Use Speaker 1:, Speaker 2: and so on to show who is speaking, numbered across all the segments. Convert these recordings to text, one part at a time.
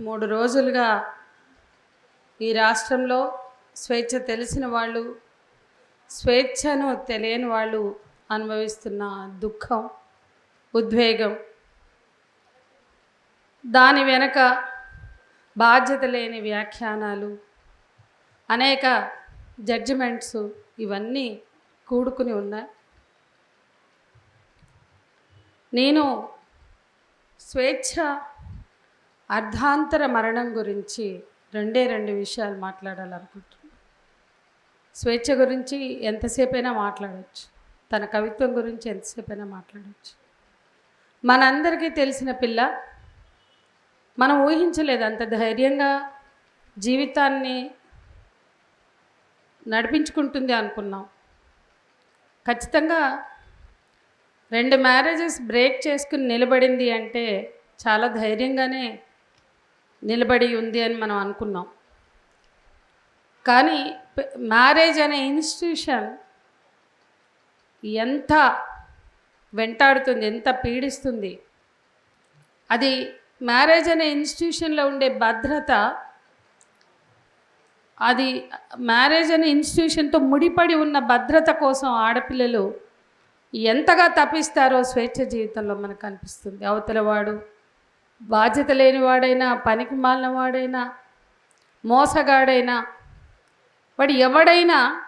Speaker 1: మూడు రోజులుగా ఈ రాష్ట్రంలో స్వేచ్ఛ తెలిసిన వాళ్ళు స్వేచ్ఛను తెలియని వాళ్ళు అనుభవిస్తున్న దుఃఖం ఉద్వేగం దాని వెనక బాధ్యత లేని వ్యాఖ్యానాలు అనేక జడ్జిమెంట్స్ ఇవన్నీ కూడుకుని ఉన్నాయి. నేను స్వేచ్ఛ అర్ధాంతర మరణం గురించి రెండే రెండు విషయాలు మాట్లాడాలనుకుంటున్నాను. స్వేచ్ఛ గురించి ఎంతసేపైనా మాట్లాడవచ్చు తన కవిత్వం గురించి ఎంతసేపైనా మాట్లాడవచ్చు మనందరికీ తెలిసిన పిల్ల మనం ఊహించలేదు అంత ధైర్యంగా జీవితాన్ని నడిపించుకుంటుంది అనుకున్నాం. ఖచ్చితంగా రెండు మ్యారేజెస్ బ్రేక్ చేసుకుని నిలబడింది అంటే చాలా ధైర్యంగానే నిలబడి ఉంది అని మనం అనుకున్నాం. కానీ మ్యారేజ్ అనే ఇన్స్టిట్యూషన్ ఎంత వెంటాడుతుంది ఎంత పీడిస్తుంది అది మ్యారేజ్ అనే ఇన్స్టిట్యూషన్లో ఉండే భద్రత అది మ్యారేజ్ అనే ఇన్స్టిట్యూషన్తో ముడిపడి ఉన్న భద్రత కోసం ఆడపిల్లలు ఎంతగా తప్పిస్తారో స్వేచ్ఛ జీవితంలో మనకు అనిపిస్తుంది. అవతల వాడు బాధ్యత లేనివాడైనా పనికి మాలిన వాడైనా మోసగాడైనా వాడు ఎవడైనా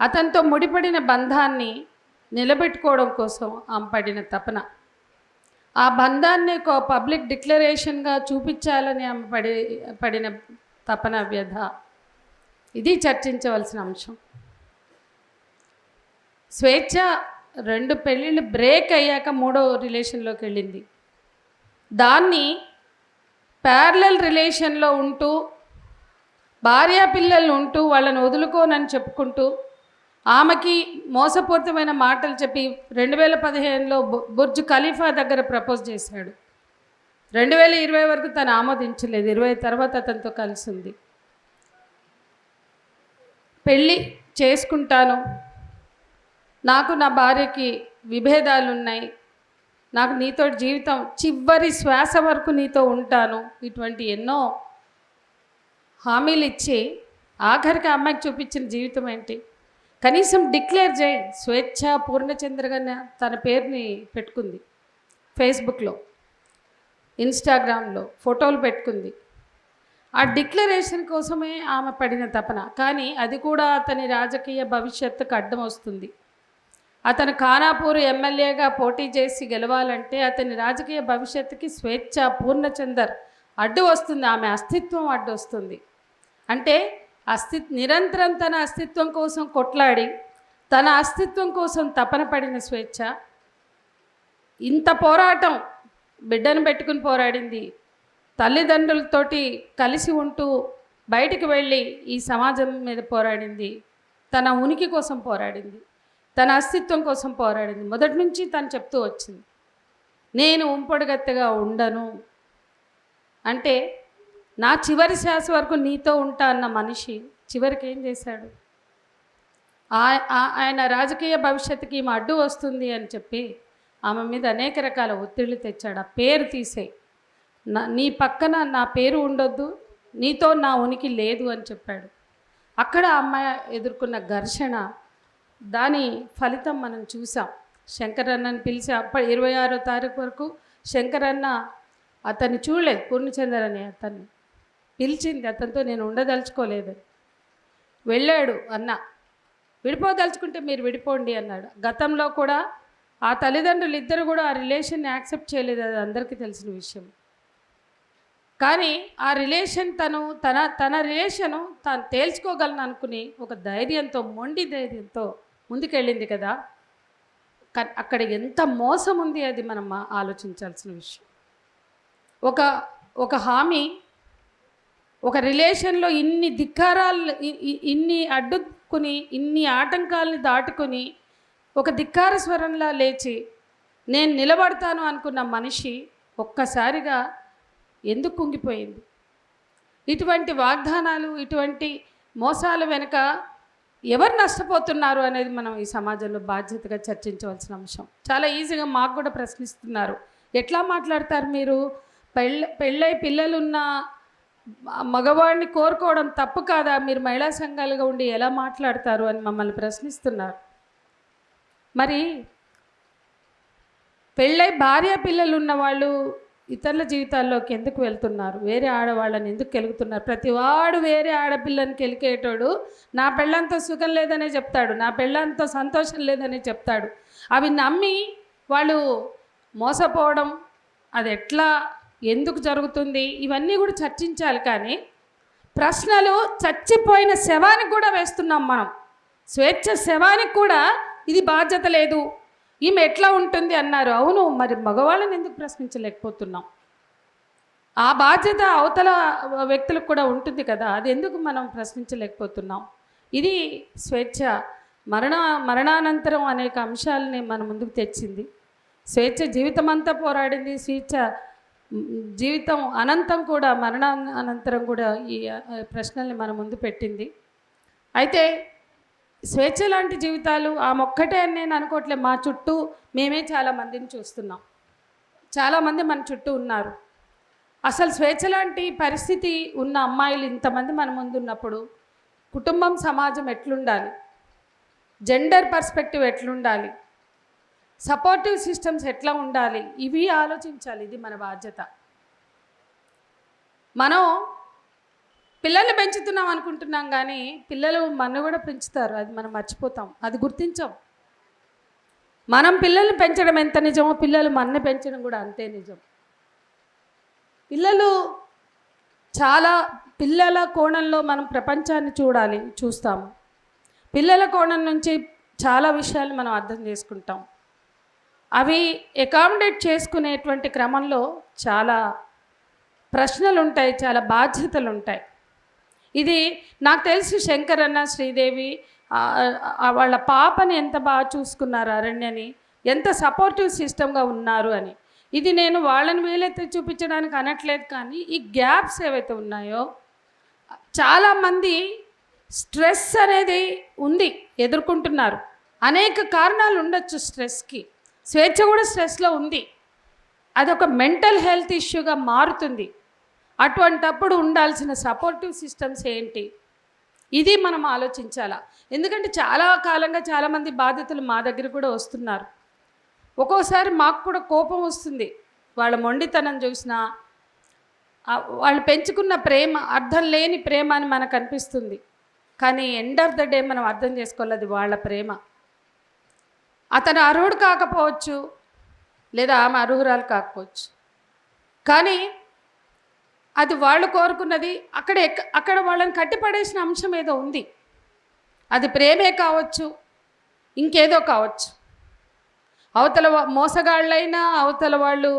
Speaker 1: అతనితో ముడిపడిన బంధాన్ని నిలబెట్టుకోవడం కోసం ఆమె పడిన తపన. ఆ బంధాన్ని ఒక పబ్లిక్ డిక్లరేషన్గా చూపించాలని ఆమె పడి పడిన తపన వ్యధ. ఇది చర్చించవలసిన అంశం. స్వేచ్ఛ రెండు పెళ్ళిళ్ళు బ్రేక్ అయ్యాక మూడో రిలేషన్లోకి వెళ్ళింది. దాన్ని ప్యారలల్ రిలేషన్లో ఉంటూ భార్యా పిల్లలు ఉంటూ వాళ్ళని వదులుకోనని చెప్పుకుంటూ ఆమెకి మోసపూరితమైన మాటలు చెప్పి రెండు వేల పదిహేనులో బుర్జ్ ఖలీఫా దగ్గర ప్రపోజ్ చేశాడు. రెండు వేల ఇరవై వరకు తను ఆమోదించలేదు. ఇరవై తర్వాత అతనితో కలిసి ఉంది. పెళ్ళి చేసుకుంటాను. నాకు నా భార్యకి విభేదాలు ఉన్నాయి నాకు నీతో జీవితం చివరి శ్వాస వరకు నీతో ఉంటాను. ఇటువంటి ఎన్నో హామీలు ఇచ్చి ఆఖరికి అమ్మాయికి చూపించిన జీవితం ఏంటి? కనీసం డిక్లేర్ చేయండి స్వేచ్ఛ పూర్ణచంద్రగా తన పేరుని పెట్టుకుంది. ఫేస్బుక్లో ఇన్స్టాగ్రామ్లో ఫోటోలు పెట్టుకుంది. ఆ డిక్లరేషన్ కోసమే ఆమె పడిన తపన. కానీ అది కూడా అతని రాజకీయ భవిష్యత్తుకు అడ్డం వస్తుంది. అతను ఖానాపూర్ ఎమ్మెల్యేగా పోటీ చేసి గెలవాలంటే అతని రాజకీయ భవిష్యత్తుకి స్వేచ్ఛ పూర్ణచందర్ అడ్డు వస్తుంది. ఆమె అస్తిత్వం అడ్డు వస్తుంది. అంటే అస్తి నిరంతరం తన అస్తిత్వం కోసం కొట్లాడి తన అస్తిత్వం కోసం తపన పడిన స్వేచ్ఛ. ఇంత పోరాటం బిడ్డను పెట్టుకుని పోరాడింది. తల్లిదండ్రులతోటి కలిసి ఉంటూ బయటికి వెళ్ళి ఈ సమాజం మీద పోరాడింది. తన ఉనికి కోసం పోరాడింది. తన అస్తిత్వం కోసం పోరాడింది. మొదటి నుంచి తను చెప్తూ వచ్చింది. నేను ఉంపొడగత్తెగా ఉండను. అంటే నా చివరి శ్వాస వరకు నీతో ఉంటా అన్న మనిషి చివరికి ఏం చేశాడు? ఆయన రాజకీయ భవిష్యత్తుకి ఈమె అడ్డు వస్తుంది అని చెప్పి ఆమె మీద అనేక రకాల ఒత్తిళ్ళు తెచ్చాడు. ఆ పేరు తీసే నా నీ పక్కన నా పేరు ఉండొద్దు. నీతో నా ఉనికి లేదు అని చెప్పాడు. అక్కడ అమ్మాయి ఎదుర్కొన్న ఘర్షణ దాని ఫలితం మనం చూసాం. శంకరన్నని పిలిచి అప్పటి ఇరవై ఆరో తారీఖు వరకు శంకరన్న అతన్ని చూడలేదు పూర్ణచందర్ అనే అతన్ని. పిలిచింది అతనితో నేను ఉండదలుచుకోలేదు. వెళ్ళాడు అన్న. విడిపోదలుచుకుంటే మీరు విడిపోండి అన్నాడు. గతంలో కూడా ఆ తల్లిదండ్రులు ఇద్దరు కూడా ఆ రిలేషన్ని యాక్సెప్ట్ చేయలేదు అది అందరికీ తెలిసిన విషయం. కానీ ఆ రిలేషన్ తను తన తన రిలేషను తాను తేల్చుకోగలను అనుకుని ఒక ధైర్యంతో మొండి ధైర్యంతో ముందుకెళ్ళింది కదా. అక్కడ ఎంత మోసం ఉంది అది మనం ఆలోచించాల్సిన విషయం. ఒక ఒక హామీ ఒక రిలేషన్లో ఇన్ని ధిక్కారాలు ఇన్ని అడ్డుకుని ఇన్ని ఆటంకాలని దాటుకుని ఒక ధిక్కార స్వరంలా లేచి నేను నిలబడతాను అనుకున్న మనిషి ఒక్కసారిగా ఎందుకు కుంగిపోయింది? ఇటువంటి వాగ్దానాలు ఇటువంటి మోసాల వెనుక ఎవరు నష్టపోతున్నారు అనేది మనం ఈ సమాజంలో బాధ్యతగా చర్చించవలసిన అంశం. చాలా ఈజీగా మాకు కూడా ప్రశ్నిస్తున్నారు. ఎట్లా మాట్లాడతారు మీరు? పెళ్ళ పెళ్ళై పిల్లలున్న మగవాడిని కోరుకోవడం తప్పు కాదా? మీరు మహిళా సంఘాలుగా ఉండి ఎలా మాట్లాడతారు అని మమ్మల్ని ప్రశ్నిస్తున్నారు. మరి పెళ్ళై భార్య పిల్లలు ఉన్న వాళ్ళు ఇతరుల జీవితాల్లోకి ఎందుకు వెళ్తున్నారు? వేరే ఆడవాళ్ళని ఎందుకు కెలుగుతున్నారు ప్రతి వాడు వేరే ఆడపిల్లని కెలికేటోడు నా పెళ్ళంతో సుఖం లేదనే చెప్తాడు నా పెళ్ళంతో సంతోషం లేదనే చెప్తాడు. అవి నమ్మి వాళ్ళు మోసపోవడం అది ఎట్లా ఎందుకు జరుగుతుంది? ఇవన్నీ కూడా చర్చించాలి కానీ ప్రశ్నలు చచ్చిపోయిన శవానికి కూడా వేస్తున్నాం మనం. స్వేచ్ఛ శవానికి కూడా ఇది బాధ్యత లేదు. ఈమె ఎట్లా ఉంటుంది అన్నారు. అవును మరి మగవాళ్ళని ఎందుకు ప్రశ్నించలేకపోతున్నాం? ఆ బాధ్యత అవతల వ్యక్తులకు కూడా ఉంటుంది కదా అది ఎందుకు మనం ప్రశ్నించలేకపోతున్నాం? ఇది స్వేచ్ఛ. మరణ మరణానంతరం అనేక అంశాలని మన ముందుకు తెచ్చింది. స్వేచ్ఛ జీవితం అంతా పోరాడింది స్వేచ్ఛ జీవితం అనంతం కూడా మరణానంతరం కూడా ఈ ప్రశ్నల్ని మన ముందు పెట్టింది. అయితే స్వేచ్ఛ లాంటి జీవితాలు ఆ మొక్కటే అని నేను అనుకోవట్లే మా చుట్టూ మేమే చాలా మందిని చూస్తున్నాం. చాలామంది మన చుట్టూ ఉన్నారు. అసలు స్వేచ్ఛ లాంటి పరిస్థితి ఉన్న అమ్మాయిలు ఇంతమంది మన ముందు ఉన్నప్పుడు కుటుంబం సమాజం ఎట్లుండాలి? జెండర్ పర్స్పెక్టివ్ ఎట్లుండాలి? సపోర్టివ్ సిస్టమ్స్ ఎట్లా ఉండాలి? ఇవి ఆలోచించాలి. ఇది మన బాధ్యత. మనం పిల్లల్ని పెంచుతున్నాం అనుకుంటున్నాం కానీ పిల్లలు మన కూడా పెంచుతారు. అది మనం మర్చిపోతాం. అది గుర్తించాం. మనం పిల్లల్ని పెంచడం ఎంత నిజమో పిల్లలు మనని పెంచడం కూడా అంతే నిజం. పిల్లలు చాలా పిల్లల కోణంలో మనం ప్రపంచాన్ని చూడాలి చూస్తాము పిల్లల కోణం నుంచి చాలా విషయాలు మనం అర్థం చేసుకుంటాం. అవి అకామిడేట్ చేసుకునేటువంటి క్రమంలో చాలా ప్రశ్నలు ఉంటాయి చాలా బాధ్యతలు ఉంటాయి ఇది నాకు తెలిసి శంకర్ అన్న శ్రీదేవి వాళ్ళ పాపని ఎంత బాగా చూసుకున్నారు అరణ్యని ఎంత సపోర్టివ్ సిస్టమ్గా ఉన్నారు అని. ఇది నేను వాళ్ళని వీలైతే చూపించడానికి అనట్లేదు కానీ ఈ గ్యాప్స్ ఏవైతే ఉన్నాయో చాలామంది స్ట్రెస్ అనేది ఉంది ఎదుర్కొంటున్నారు. అనేక కారణాలు ఉండొచ్చు స్ట్రెస్కి స్వేచ్ఛ కూడా స్ట్రెస్లో ఉంది. అదొక మెంటల్ హెల్త్ ఇష్యూగా మారుతుంది. అటువంటప్పుడు ఉండాల్సిన సపోర్టివ్ సిస్టమ్స్ ఏంటి? ఇది మనం ఆలోచించాలా? ఎందుకంటే చాలా కాలంగా చాలామంది బాధితులు మా దగ్గర కూడా వస్తున్నారు. ఒక్కోసారి మాకు కూడా కోపం వస్తుంది. వాళ్ళ మొండితనం చూసినా వాళ్ళు పెంచుకున్న ప్రేమ అర్థం లేని ప్రేమ అని మనకు అనిపిస్తుంది. కానీ ఎండ్ ఆఫ్ ద డే మనం అర్థం చేసుకోవాలి వాళ్ళ ప్రేమ. అతను అర్హుడు కాకపోవచ్చు లేదా ఆమె అర్హురాలు కాకపోవచ్చు. కానీ అది వాళ్ళు కోరుకున్నది అక్కడ ఎక్క- అక్కడ వాళ్ళని కట్టిపడేసిన అంశం ఏదో ఉంది. అది ప్రేమే కావచ్చు ఇంకేదో కావచ్చు. అవతల మోసగాళ్ళైనా అవతల వాళ్ళు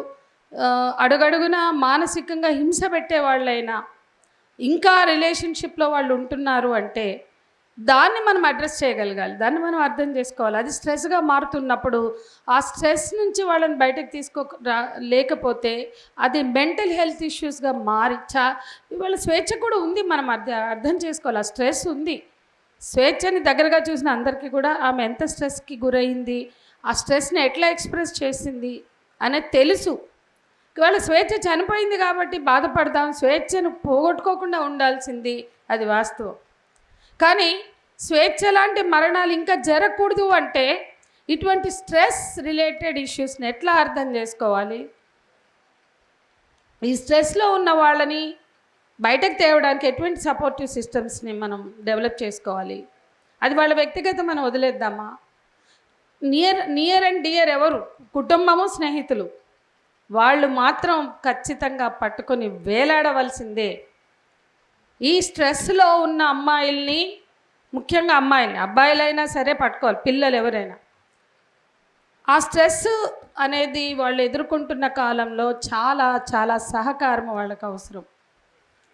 Speaker 1: అడుగడుగున మానసికంగా హింస పెట్టే వాళ్ళైనా ఇంకా రిలేషన్షిప్లో వాళ్ళు ఉంటున్నారు అంటే దాన్ని మనం అడ్రస్ చేయగలగాలి. దాన్ని మనం అర్థం చేసుకోవాలి. అది స్ట్రెస్గా మారుతున్నప్పుడు ఆ స్ట్రెస్ నుంచి వాళ్ళని బయటకు తీసుకో రా లేకపోతే అది మెంటల్ హెల్త్ ఇష్యూస్గా మారి చా ఇవాళ స్వేచ్ఛ కూడా ఉంది మనం అర్థం అర్థం చేసుకోవాలి. ఆ స్ట్రెస్ ఉంది. స్వేచ్ఛని దగ్గరగా చూసిన అందరికీ కూడా ఆమె ఎంత స్ట్రెస్కి గురైంది ఆ స్ట్రెస్ని ఎట్లా ఎక్స్ప్రెస్ చేసింది అనేది తెలుసు. ఇవాళ స్వేచ్ఛ చనిపోయింది కాబట్టి బాధపడదాం స్వేచ్ఛను పోగొట్టుకోకుండా ఉండాల్సింది అది వాస్తవం. కానీ స్వేచ్ఛ లాంటి మరణాలు ఇంకా జరగకూడదు అంటే ఇటువంటి స్ట్రెస్ రిలేటెడ్ ఇష్యూస్ని ఎట్లా అర్థం చేసుకోవాలి? ఈ స్ట్రెస్లో ఉన్న వాళ్ళని బయటకు తేవడానికి ఎటువంటి సపోర్టివ్ సిస్టమ్స్ని మనం డెవలప్ చేసుకోవాలి? అది వాళ్ళ వ్యక్తిగత మనం వదిలేద్దామా? నియర్ నియర్ అండ్ డియర్ ఎవరు? కుటుంబము స్నేహితులు. వాళ్ళు మాత్రం ఖచ్చితంగా పట్టుకొని వేలాడవలసిందే. ఈ స్ట్రెస్లో ఉన్న అమ్మాయిల్ని ముఖ్యంగా అమ్మాయిల్ని అబ్బాయిలైనా సరే పట్టుకోవాలి పిల్లలు ఎవరైనా. ఆ స్ట్రెస్ అనేది వాళ్ళు ఎదుర్కొంటున్న కాలంలో చాలా చాలా సహకారం వాళ్ళకు అవసరం.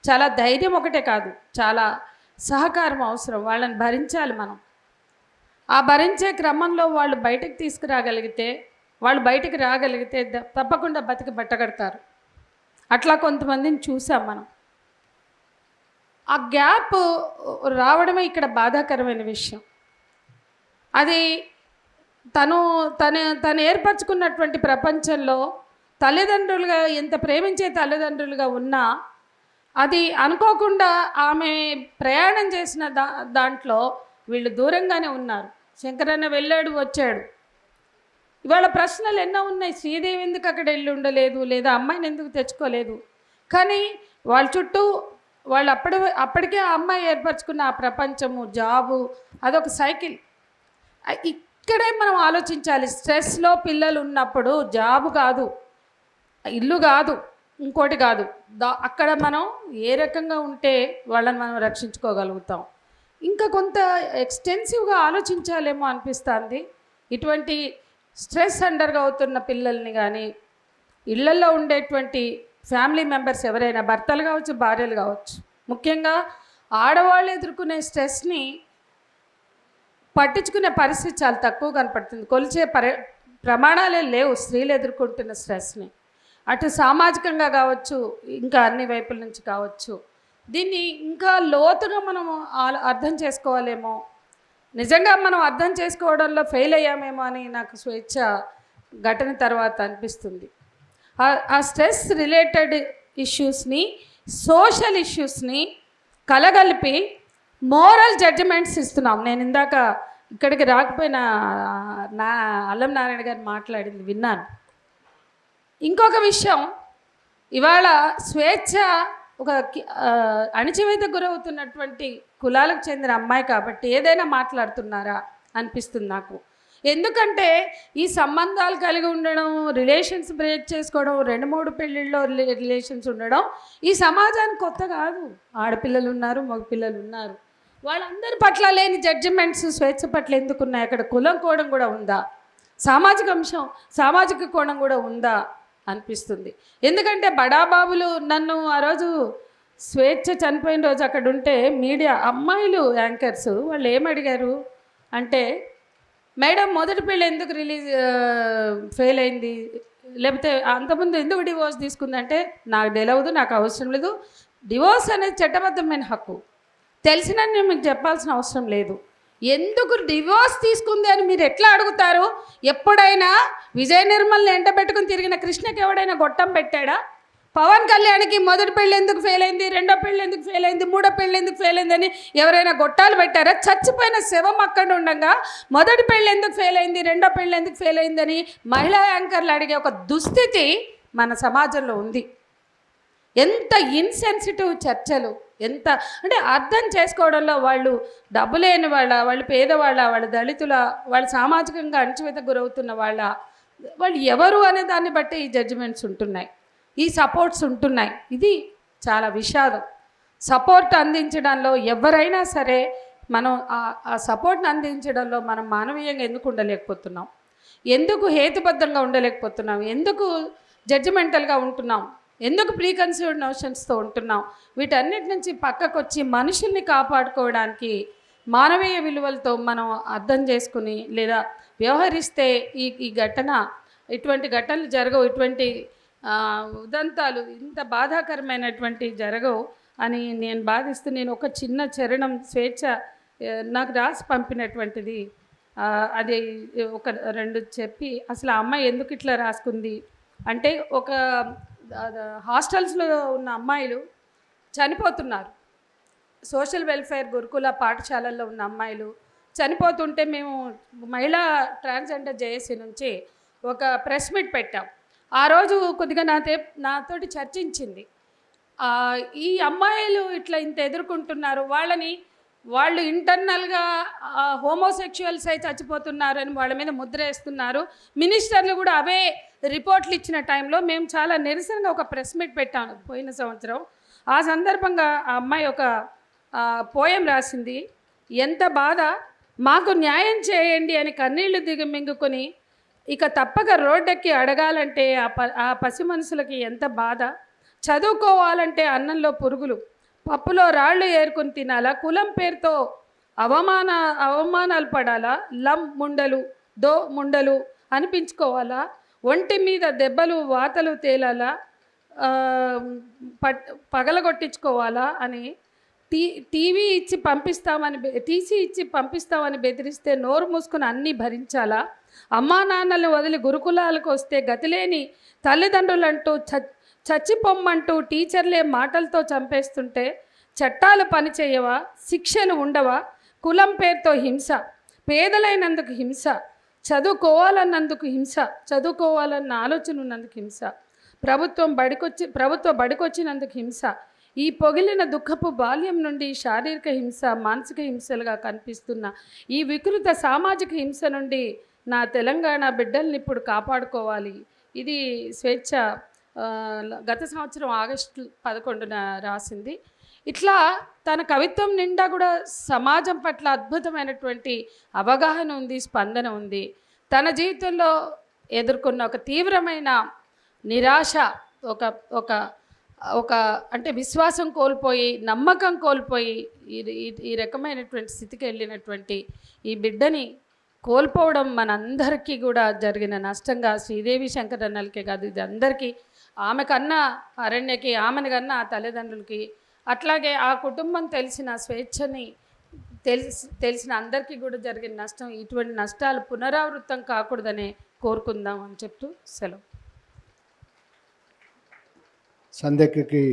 Speaker 1: చాలా ధైర్యం ఒకటే కాదు చాలా సహకారం అవసరం వాళ్ళని భరించాలి మనం. ఆ భరించే క్రమంలో వాళ్ళు బయటకు తీసుకురాగలిగితే వాళ్ళు బయటకు రాగలిగితే తప్పకుండా బతికి బట్టగడతారు. అట్లా కొంతమందిని చూసాం మనం. ఆ గ్యాప్ రావడమే ఇక్కడ బాధాకరమైన విషయం. అది తను తన తను ఏర్పరచుకున్నటువంటి ప్రపంచంలో తల్లిదండ్రులుగా ఎంత ప్రేమించే తల్లిదండ్రులుగా ఉన్నా అది అనుకోకుండా ఆమె ప్రయాణం చేసిన దా దాంట్లో వీళ్ళు దూరంగానే ఉన్నారు. శంకరన్న వెళ్ళాడు వచ్చాడు. ఇవాళ ప్రశ్నలు ఎన్నో ఉన్నాయి. శ్రీదేవి ఎందుకు అక్కడ వెళ్ళి ఉండలేదు? లేదా అమ్మాయిని ఎందుకు తెచ్చుకోలేదు? కానీ వాళ్ళ చుట్టూ వాళ్ళు అప్పటి అప్పటికే ఆ అమ్మాయి ఏర్పరచుకున్న ఆ ప్రపంచము జాబు అదొక సైకిల్. ఇక్కడే మనం ఆలోచించాలి. స్ట్రెస్లో పిల్లలు ఉన్నప్పుడు జాబు కాదు ఇల్లు కాదు ఇంకోటి కాదు. దా అక్కడ మనం ఏ రకంగా ఉంటే వాళ్ళని మనం రక్షించుకోగలుగుతాం. ఇంకా కొంత ఎక్స్టెన్సివ్గా ఆలోచించాలేమో అనిపిస్తుంది. ఇటువంటి స్ట్రెస్ అండర్గా అవుతున్న పిల్లల్ని కానీ ఇళ్ళల్లో ఉండేటువంటి ఫ్యామిలీ మెంబర్స్ ఎవరైనా భర్తలు కావచ్చు భార్యలు కావచ్చు ముఖ్యంగా ఆడవాళ్ళు ఎదుర్కొనే స్ట్రెస్ని పట్టించుకునే పరిస్థితి చాలా తక్కువ కనపడుతుంది. కొలిచే పరి ప్రమాణాలే లేవు స్త్రీలు ఎదుర్కొంటున్న స్ట్రెస్ని. అటు సామాజికంగా కావచ్చు ఇంకా అన్ని వైపుల నుంచి కావచ్చు. దీన్ని ఇంకా లోతుగా మనం అర్థం చేసుకోవాలేమో. నిజంగా మనం అర్థం చేసుకోవడంలో ఫెయిల్ అయ్యామేమో అని నాకు స్వేచ్ఛ ఘటన తర్వాత అనిపిస్తుంది. ఆ- స్ట్రెస్ రిలేటెడ్ ఇష్యూస్ని సోషల్ ఇష్యూస్ని కలగలిపి మోరల్ జడ్జిమెంట్స్ ఇస్తున్నాం. నేను ఇందాక ఇక్కడికి రాకపోయిన నా అల్లం నారాయణ గారు మాట్లాడింది విన్నాను. ఇంకొక విషయం ఇవాళ స్వేచ్ఛ ఒక అణిచివేత గురవుతున్నటువంటి కులాలకు చెందిన అమ్మాయి కాబట్టి ఏదైనా మాట్లాడుతున్నారా అనిపిస్తుంది నాకు. ఎందుకంటే ఈ సంబంధాలు కలిగి ఉండడం రిలేషన్స్ బ్రేక్ చేసుకోవడం రెండు మూడు పెళ్ళిళ్ళలో రిలే- రిలేషన్స్ ఉండడం ఈ సమాజానికి కొత్త కాదు. ఆడపిల్లలు ఉన్నారు మగపిల్లలు ఉన్నారు. వాళ్ళందరి పట్ల లేని జడ్జిమెంట్స్ స్వేచ్ఛ పట్ల ఎందుకు ఉన్నాయి? అక్కడ కులం కోణం కూడా ఉందా? సామాజిక అంశం సామాజిక కోణం కూడా ఉందా? అనిపిస్తుంది. ఎందుకంటే బడాబాబులు నన్ను ఆ రోజు స్వేచ్ఛ చనిపోయిన రోజు అక్కడ ఉంటే మీడియా అమ్మాయిలు యాంకర్స్ వాళ్ళు ఏమడిగారు అంటే మేడం మొదటి పెళ్ళి ఎందుకు రిలీజ్ ఫెయిల్ అయింది? లేకపోతే అంతకుముందు ఎందుకు డివోర్స్ తీసుకుందంటే నాకు తెలియదు నాకు అవసరం లేదు. డివోర్స్ అనేది చట్టబద్ధమైన హక్కు. తెలిసిన నేను మీకు చెప్పాల్సిన అవసరం లేదు. ఎందుకు డివోర్స్ తీసుకుంది అని మీరు ఎట్లా అడుగుతారు? ఎప్పుడైనా విజయ నిర్మల్ని ఎంటపెట్టుకుని తిరిగిన కృష్ణకి ఎవడైనా గొట్టం పెట్టాడా? పవన్ కళ్యాణ్కి మొదటి పెళ్ళి ఎందుకు ఫెయిల్ అయింది? రెండో పెళ్ళి ఎందుకు ఫెయిల్ అయింది? మూడో పెళ్ళి ఎందుకు ఫెయిల్ అయిందని ఎవరైనా గొట్టాలు పెట్టారా? చచ్చిపోయిన శవం అక్కడ ఉండగా మొదటి పెళ్ళి ఎందుకు ఫెయిల్ అయింది? రెండో పెళ్ళి ఎందుకు ఫెయిల్ అయిందని మహిళా యాంకర్లు అడిగే ఒక దుస్థితి మన సమాజంలో ఉంది. ఎంత ఇన్సెన్సిటివ్ చర్చలు ఎంత అంటే అర్థం చేసుకోవడంలో వాళ్ళు డబ్బు లేని వాళ్ళ వాళ్ళు పేదవాళ్ళ వాళ్ళ దళితుల వాళ్ళు సామాజికంగా అణచివేత గురవుతున్న వాళ్ళ వాళ్ళు ఎవరు అనే దాన్ని బట్టి ఈ జడ్జిమెంట్స్ ఉంటున్నాయి. ఈ సపోర్ట్స్ ఉంటున్నాయి. ఇది చాలా విషాదం. సపోర్ట్ అందించడంలో ఎవరైనా సరే మనం ఆ- సపోర్ట్ని అందించడంలో మనం మానవీయంగా ఎందుకు ఉండలేకపోతున్నాం? ఎందుకు హేతుబద్ధంగా ఉండలేకపోతున్నాం? ఎందుకు జడ్జిమెంటల్గా ఉంటున్నాం? ఎందుకు ప్రీకన్సీవ్డ్ నోషన్స్తో ఉంటున్నాం? వీటన్నిటి నుంచి పక్కకు వచ్చి మనుషుల్ని కాపాడుకోవడానికి మానవీయ విలువలతో మనం అర్థం చేసుకుని లేదా వ్యవహరిస్తే ఈ ఈ ఘటన ఇటువంటి ఘటనలు జరగవు. ఇటువంటి ఉదంతాలు ఇంత బాధాకరమైనటువంటి జరగవు అని నేను బాధిస్తూ నేను ఒక చిన్న చరణం స్వేచ్ఛ నాకు రాసి పంపినటువంటిది. అది ఒక రెండు చెప్పి అసలు ఆ అమ్మాయి ఎందుకు ఇట్లా రాసుకుంది? అంటే ఒక హాస్టల్స్లో ఉన్న అమ్మాయిలు చనిపోతున్నారు. సోషల్ వెల్ఫేర్ గురుకుల పాఠశాలల్లో ఉన్న అమ్మాయిలు చనిపోతుంటే మేము మహిళా ట్రాన్స్జెండర్ జేఏసీ నుంచి ఒక ప్రెస్ మీట్ పెట్టాం. ఆ రోజు కొద్దిగా నాతో నాతోటి చర్చించింది. ఈ అమ్మాయిలు ఇట్లా ఇంత ఎదుర్కొంటున్నారు వాళ్ళని వాళ్ళు ఇంటర్నల్గా హోమోసెక్షువల్స్ అయి చచ్చిపోతున్నారని వాళ్ళ మీద ముద్ర వేస్తున్నారు. మినిస్టర్లు కూడా అవే రిపోర్ట్లు ఇచ్చిన టైంలో మేము చాలా నిరసనగా ఒక ప్రెస్ మీట్ పెట్టాను పోయిన సంవత్సరం. ఆ సందర్భంగా ఆ అమ్మాయి ఒక పోయం రాసింది. ఎంత బాధ మాకు న్యాయం చేయండి అని కన్నీళ్ళు దిగి మింగుకొని ఇక తప్పక రోడ్డెక్కి అడగాలంటే ఆ ప ఆ పసి మనుషులకి ఎంత బాధ? చదువుకోవాలంటే అన్నంలో పురుగులు పప్పులో రాళ్ళు ఏరుకొని తినాలా? కులం పేరుతో అవమాన అవమానాలు పడాలా? లం ముండలు దో ముండలు అనిపించుకోవాలా? ఒంటి మీద దెబ్బలు వాతలు తేలాలా? పగలగొట్టించుకోవాలా? అని టీ టీవీ ఇచ్చి పంపిస్తామని టీసీ ఇచ్చి పంపిస్తామని బెదిరిస్తే నోరు మూసుకుని అన్నీ భరించాలా? అమ్మా నాన్నలు వదిలి గురుకులాలకు వస్తే గతిలేని తల్లిదండ్రులంటూ చ చచ్చిపోమ్మంటూ టీచర్లే మాటలతో చంపేస్తుంటే చట్టాలు పనిచేయవా? శిక్షలు ఉండవా? కులం పేరుతో హింస. పేదలైనందుకు హింస. చదువుకోవాలన్నందుకు హింస. చదువుకోవాలన్న ఆలోచన ఉన్నందుకు హింస. ప్రభుత్వం బడికొచ్చి ప్రభుత్వ బడికొచ్చినందుకు హింస. ఈ పొగిలిన దుఃఖపు బాల్యం నుండి శారీరక హింస మానసిక హింసలుగా కనిపిస్తున్న ఈ వికృత సామాజిక హింస నుండి నా తెలంగాణ బిడ్డల్ని ఇప్పుడు కాపాడుకోవాలి. ఇది స్వేచ్ఛ గత సంవత్సరం ఆగస్టు పదకొండున రాసింది. ఇట్లా తన కవిత్వం నిండా కూడా సమాజం పట్ల అద్భుతమైనటువంటి అవగాహన ఉంది స్పందన ఉంది. తన జీవితంలో ఎదుర్కొన్న ఒక తీవ్రమైన నిరాశ ఒక ఒక ఒక అంటే విశ్వాసం కోల్పోయి నమ్మకం కోల్పోయి ఈ- ఈ రకమైనటువంటి స్థితికి వెళ్ళినటువంటి ఈ బిడ్డని కోల్పోవడం మనందరికీ కూడా జరిగిన నష్టంగా శ్రీదేవి శంకరన్నలకే కాదు ఇది అందరికీ ఆమె కన్నా అరణ్యకి ఆమెను కన్నా తల్లిదండ్రులకి అట్లాగే ఆ కుటుంబం తెలిసిన స్వేచ్ఛని తెలిసి తెలిసిన అందరికీ కూడా జరిగిన నష్టం ఇటువంటి నష్టాలు పునరావృతం కాకూడదనే కోరుకుందాం అని చెప్తూ సెలవు.
Speaker 2: సంధ్యకి